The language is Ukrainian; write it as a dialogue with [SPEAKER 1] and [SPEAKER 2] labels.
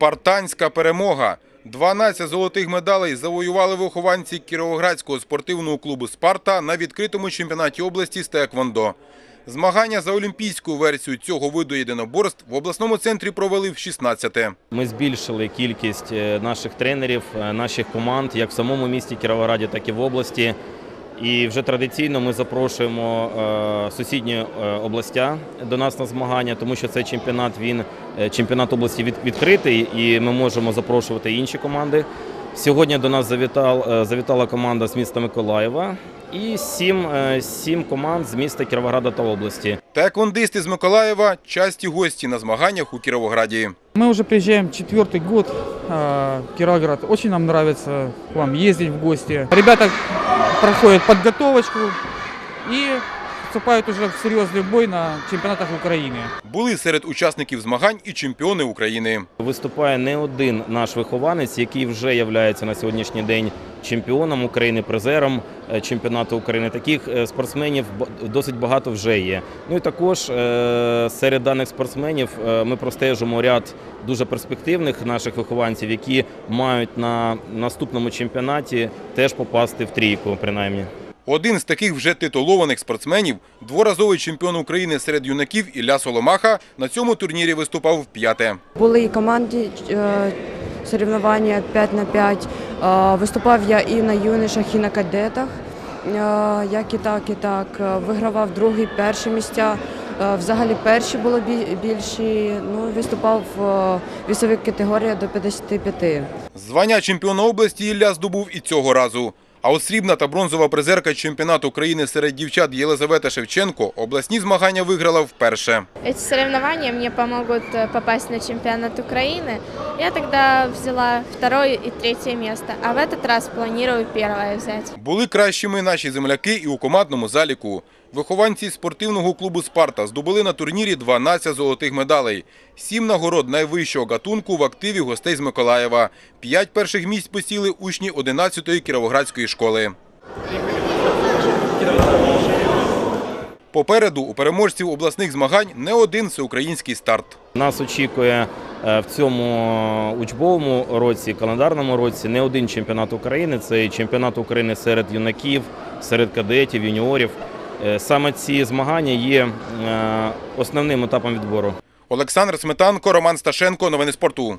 [SPEAKER 1] Спартанська перемога. 12 золотих медалей завоювали вихованці Кіровоградського спортивного клубу «Спарта» на відкритому чемпіонаті області з Теквондо. Змагання за олімпійську версію цього виду єдиноборств в обласному центрі провели в 16-те.
[SPEAKER 2] Ми збільшили кількість е, наших тренерів, е, наших команд як в самому місті Кіровограді, так і в області. І вже традиційно ми запрошуємо е, сусідні е, областя до нас на змагання, тому що цей чемпіонат він е, чемпіонат області від, відкритий, і ми можемо запрошувати інші команди. Сьогодні до нас завітал, е, завітала команда з міста Миколаєва і сім, е, сім команд з міста Кіровограда та області.
[SPEAKER 1] Теквондисти з Миколаєва – часті гості на змаганнях у Кіровограді.
[SPEAKER 3] Мы уже приезжаем четвертый год э, в Кировоград. Очень нам нравится к вам ездить в гости. Ребята проходят подготовочку и вступают уже в серьезный бой на чемпионатах Украины.
[SPEAKER 1] Були серед учасників змагань і чемпіони України.
[SPEAKER 2] Виступає не один наш вихованець, який вже є на сьогоднішній день чемпіоном України, призером е, чемпіонату України. Таких е, спортсменів досить багато вже є. Ну і також е, серед даних спортсменів ми простежимо ряд дуже перспективних наших вихованців, які мають на наступному чемпіонаті теж попасти в трійку, принаймні.
[SPEAKER 1] Один з таких вже титулованих спортсменів, дворазовий чемпіон України серед юнаків Ілля Соломаха, на цьому турнірі виступав вп'яте.
[SPEAKER 4] Були і командні е, соревнування 5 на 5. Е, Виступав я і на юнишах, і на кадетах. Е, Як і так, і так. Вигравав другі, перші місця. Взагалі перші було більші. Ну, виступав в вісовій категорії до 55.
[SPEAKER 1] Звання чемпіона області Ілля здобув і цього разу. А от срібна та бронзова призерка чемпіонату України серед дівчат Єлизавета Шевченко обласні змагання виграла вперше.
[SPEAKER 5] Эти соревнования мне помогут э, попасть на чемпионат Украины. Я тогда взяла второе и третье место, а в этот раз планирую первое взять.
[SPEAKER 1] Були кращими наші земляки і у командному заліку. Вихованці спортивного клубу «Спарта» здобули на турнірі 12 золотих медалей. Сім нагород найвищого гатунку в активі гостей з Миколаєва. П'ять перших місць посіли учні 11-ї Кіровоградської школи. Попереду у переможців обласних змагань не один всеукраїнський старт.
[SPEAKER 2] Нас очікує е, в цьому учбовому році, календарному році, не один чемпіонат України. Це чемпіонат України серед юнаків, серед кадетів, юніорів. Е, Саме ці змагання є е, основним етапом відбору.
[SPEAKER 1] Олександр Сметанко, Роман Сташенко. Новини спорту.